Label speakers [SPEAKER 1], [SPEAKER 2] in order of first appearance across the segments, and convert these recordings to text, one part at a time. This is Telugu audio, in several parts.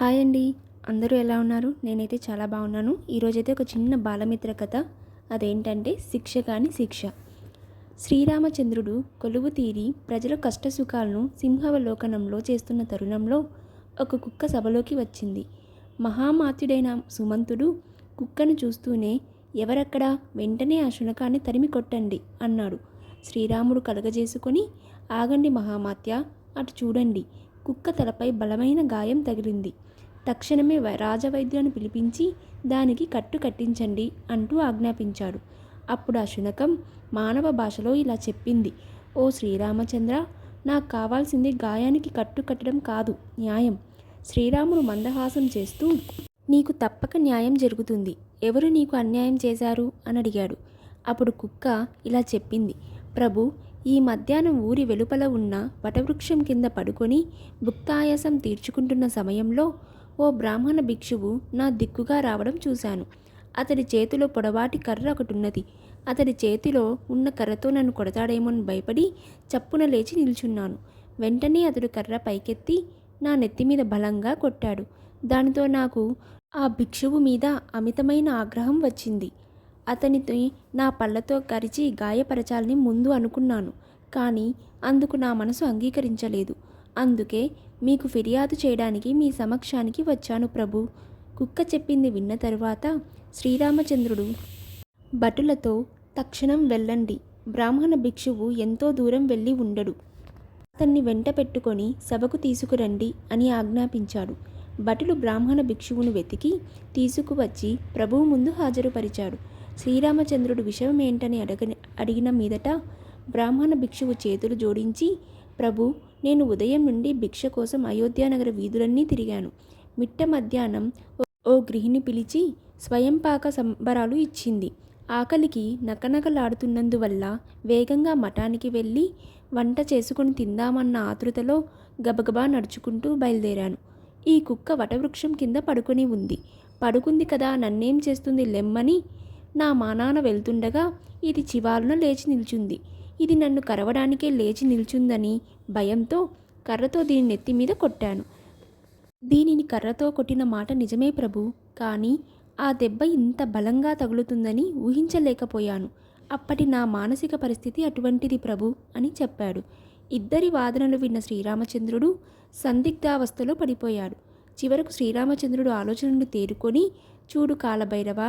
[SPEAKER 1] హాయ్ అండి. అందరూ ఎలా ఉన్నారు? నేనైతే చాలా బాగున్నాను. ఈరోజైతే ఒక చిన్న బాలమిత్ర కథ. అదేంటంటే శిక్ష కాని శిక్ష. శ్రీరామచంద్రుడు కొలువు తీరి ప్రజల కష్టసుఖాలను సింహవలోకనంలో చేస్తున్న తరుణంలో ఒక కుక్క సభలోకి వచ్చింది. మహామాత్యుడైన సుమంతుడు కుక్కను చూస్తూనే ఎవరక్కడా? వెంటనే ఆ శునకాన్ని తరిమి కొట్టండి అన్నాడు. శ్రీరాముడు కలగజేసుకొని ఆగండి మహామాత్య అటు చూడండి. కుక్క తలపై బలమైన గాయం తగిలింది. తక్షణమే వ- రాజవైద్యులను పిలిపించి దానికి కట్టు కట్టించండి అంటూ ఆజ్ఞాపించాడు. అప్పుడు ఆ శునకం మానవ భాషలో ఇలా చెప్పింది. ఓ శ్రీరామచంద్ర నాకు కావాల్సింది గాయానికి కట్టు కట్టడం కాదు న్యాయం. శ్రీరాముడు మందహాసం చేస్తూ నీకు తప్పక న్యాయం జరుగుతుంది. ఎవరు నీకు అన్యాయం చేశారు? అని అడిగాడు. అప్పుడు కుక్క ఇలా చెప్పింది. ప్రభు ఈ మధ్యాహ్నం ఊరి వెలుపల ఉన్న వటవృక్షం కింద పడుకొని భుక్తాయాసం తీర్చుకుంటున్న సమయంలో ఓ బ్రాహ్మణ భిక్షువు నా దిక్కుగా రావడం చూశాను. అతడి చేతిలో పొడవాటి కర్ర ఒకటి ఉన్నది అతడి చేతిలో ఉన్న కర్రతో నన్ను కొడతాడేమోని భయపడి చప్పున లేచి నిల్చున్నాను. వెంటనే అతడు కర్ర పైకెత్తి నా నెత్తి మీద బలంగా కొట్టాడు. దానితో నాకు ఆ భిక్షువు మీద అమితమైన ఆగ్రహం వచ్చింది. అతనితో నా పళ్ళతో కరిచి గాయపరచాలని ముందు అనుకున్నాను. కానీ అందుకు నా మనసు అంగీకరించలేదు. అందుకే మీకు ఫిర్యాదు చేయడానికి మీ సమక్షానికి వచ్చాను ప్రభు. కుక్క చెప్పింది విన్న తరువాత శ్రీరామచంద్రుడు భటులతో తక్షణం వెళ్ళండి. బ్రాహ్మణ భిక్షువు ఎంతో దూరం వెళ్ళి ఉండడు. అతన్ని వెంట పెట్టుకొని సభకు తీసుకురండి అని ఆజ్ఞాపించాడు. భటులు బ్రాహ్మణ భిక్షువును వెతికి తీసుకువచ్చి ప్రభువు ముందు హాజరుపరిచాడు శ్రీరామచంద్రుడు విషయం ఏంటని అడగ అడిగిన మీదట బ్రాహ్మణ భిక్షువు చేతులు జోడించి ప్రభు నేను ఉదయం నుండి భిక్ష కోసం అయోధ్యానగర వీధులన్నీ తిరిగాను. మిట్ట మధ్యాహ్నం ఓ- గృహిణి పిలిచి స్వయంపాక సంబరాలు ఇచ్చింది. ఆకలికి నకనకలాడుతున్నందువల్ల వేగంగా మఠానికి వెళ్ళి వంట చేసుకుని తిందామన్న ఆతృతలో గబగబా నడుచుకుంటూ బయలుదేరాను. ఈ కుక్క వటవృక్షం కింద పడుకొని ఉంది. పడుకుంది కదా నన్నేం చేస్తుంది లెమ్మని నా మానాన వెళ్తుండగా ఇది చివాలున లేచి నిల్చుంది. ఇది నన్ను కరవడానికే లేచి నిల్చుందని భయంతో కర్రతో దీని నెత్తి మీద కొట్టాను. దీనిని కర్రతో కొట్టిన మాట నిజమే ప్రభు. కానీ ఆ దెబ్బ ఇంత బలంగా తగులుతుందని ఊహించలేకపోయాను. అప్పటి నా మానసిక పరిస్థితి అటువంటిది ప్రభు అని చెప్పాడు. ఇద్దరి వాదనలు విన్న శ్రీరామచంద్రుడు సందిగ్ధావస్థలో పడిపోయాడు. చివరకు శ్రీరామచంద్రుడు ఆలోచనను తేరుకొని చూడు కాలభైరవ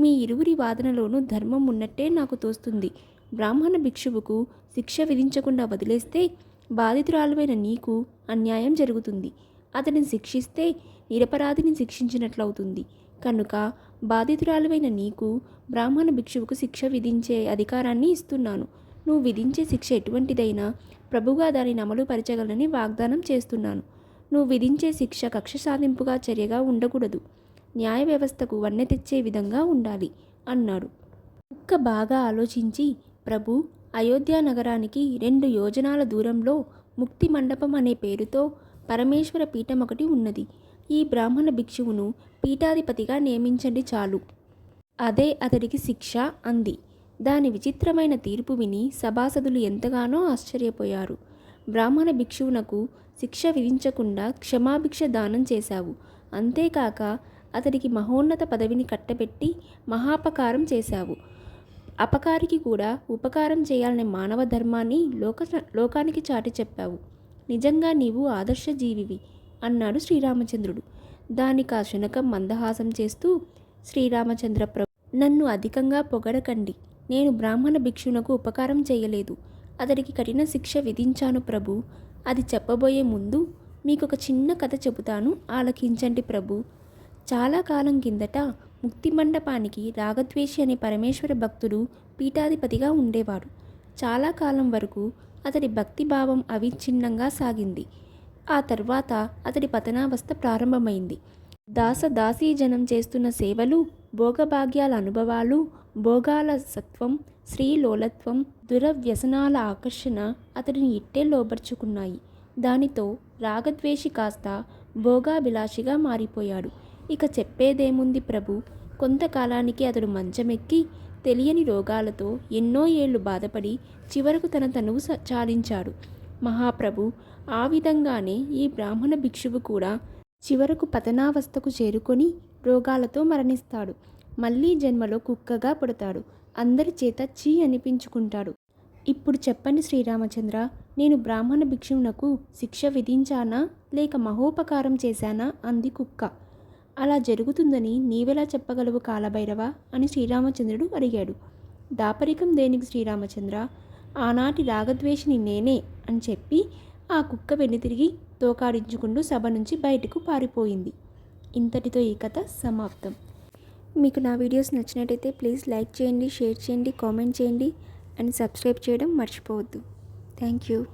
[SPEAKER 1] మీ ఇరువురి వాదనలోనూ ధర్మం ఉన్నట్టే నాకు తోస్తుంది. బ్రాహ్మణ భిక్షువుకు శిక్ష విధించకుండా వదిలేస్తే బాధితురాలువైన నీకు అన్యాయం జరుగుతుంది. అతడిని శిక్షిస్తే నిరపరాధిని శిక్షించినట్లవుతుంది. కనుక బాధితురాలువైన నీకు బ్రాహ్మణ భిక్షువుకు శిక్ష విధించే అధికారాన్ని ఇస్తున్నాను. నువ్వు విధించే శిక్ష ఎటువంటిదైనా ప్రభుగా దానిని అమలు పరచగలని వాగ్దానం చేస్తున్నాను. నువ్వు విధించే శిక్ష కక్ష సాధింపుగా చర్యగా ఉండకూడదు. న్యాయ వ్యవస్థకు వన్నె తెచ్చే విధంగా ఉండాలి అన్నాడు. కుక్క బాగా ఆలోచించి ప్రభు అయోధ్య నగరానికి రెండు యోజనాల దూరంలో ముక్తి మండపం అనే పేరుతో పరమేశ్వర పీఠం ఒకటి ఉన్నది. ఈ బ్రాహ్మణ భిక్షువును పీఠాధిపతిగా నియమించండి చాలు. అదే అతడికి శిక్ష అంది. దాని విచిత్రమైన తీర్పు విని సభాసదులు ఎంతగానో ఆశ్చర్యపోయారు. బ్రాహ్మణ భిక్షువునకు శిక్ష విధించకుండా క్షమాభిక్ష దానం చేశావు. అంతేకాక అతడికి మహోన్నత పదవిని కట్టబెట్టి మహాపకారం చేశావు. అపకారికి కూడా ఉపకారం చేయాలనే మానవ ధర్మాన్ని లోక లోకానికి చాటి చెప్పావు. నిజంగా నీవు ఆదర్శ జీవివి అన్నాడు శ్రీరామచంద్రుడు. దానికి ఆ శునకం మందహాసం చేస్తూ శ్రీరామచంద్ర ప్రభు నన్ను అధికంగా పొగడకండి. నేను బ్రాహ్మణ భిక్షునకు ఉపకారం చేయలేదు. అతడికి కఠిన శిక్ష విధించాను ప్రభు. అది చెప్పబోయే ముందు మీకు ఒక చిన్న కథ చెబుతాను. ఆలకించండి ప్రభు. చాలా కాలం కిందట ముక్తి మండపానికి రాగద్వేషి అనే పరమేశ్వర భక్తుడు పీఠాధిపతిగా ఉండేవాడు. చాలా కాలం వరకు అతడి భక్తి భావం అవిచ్ఛిన్నంగా సాగింది. ఆ తర్వాత అతడి పతనావస్థ ప్రారంభమైంది. దాస దాసీజనం చేస్తున్న సేవలు భోగభాగ్యాల అనుభవాలు భోగాల సత్వం స్త్రీలోలత్వం దురవ్యసనాల ఆకర్షణ అతడిని ఇట్టే లోబర్చుకున్నాయి. దానితో రాగద్వేషి కాస్త భోగాభిలాషిగా మారిపోయాడు. ఇక చెప్పేదేముంది ప్రభు? కొంతకాలానికి అతడు మంచమెక్కి తెలియని రోగాలతో ఎన్నో ఏళ్ళు బాధపడి చివరకు తన తనువు స- చాలించాడు. మహాప్రభు ఆ విధంగానే ఈ బ్రాహ్మణ భిక్షువు కూడా చివరకు పతనావస్థకు చేరుకొని రోగాలతో మరణిస్తాడు. మళ్ళీ జన్మలో కుక్కగా పుడతాడు. అందరి చేత చీ అనిపించుకుంటాడు. ఇప్పుడు చెప్పండి శ్రీరామచంద్ర నేను బ్రాహ్మణ భిక్షువునకు శిక్ష విధించానా? లేక మహోపకారం చేశానా? అంది కుక్క. అలా జరుగుతుందని నీవెలా చెప్పగలవు కాలభైరవ? అని శ్రీరామచంద్రుడు అడిగాడు. దాపరికం దేనికి శ్రీరామచంద్ర? ఆనాటి రాగద్వేషిని నేనే అని చెప్పి ఆ కుక్క వెనుతిరిగి తోకాడించుకుంటూ సభ నుంచి బయటకు పారిపోయింది. ఇంతటితో ఈ కథ సమాప్తం. మీకు నా వీడియోస్ నచ్చినట్టయితే ప్లీజ్ లైక్ చేయండి షేర్ చేయండి కామెంట్ చేయండి అండ్ సబ్స్క్రైబ్ చేయడం మర్చిపోవద్దు. Thank you.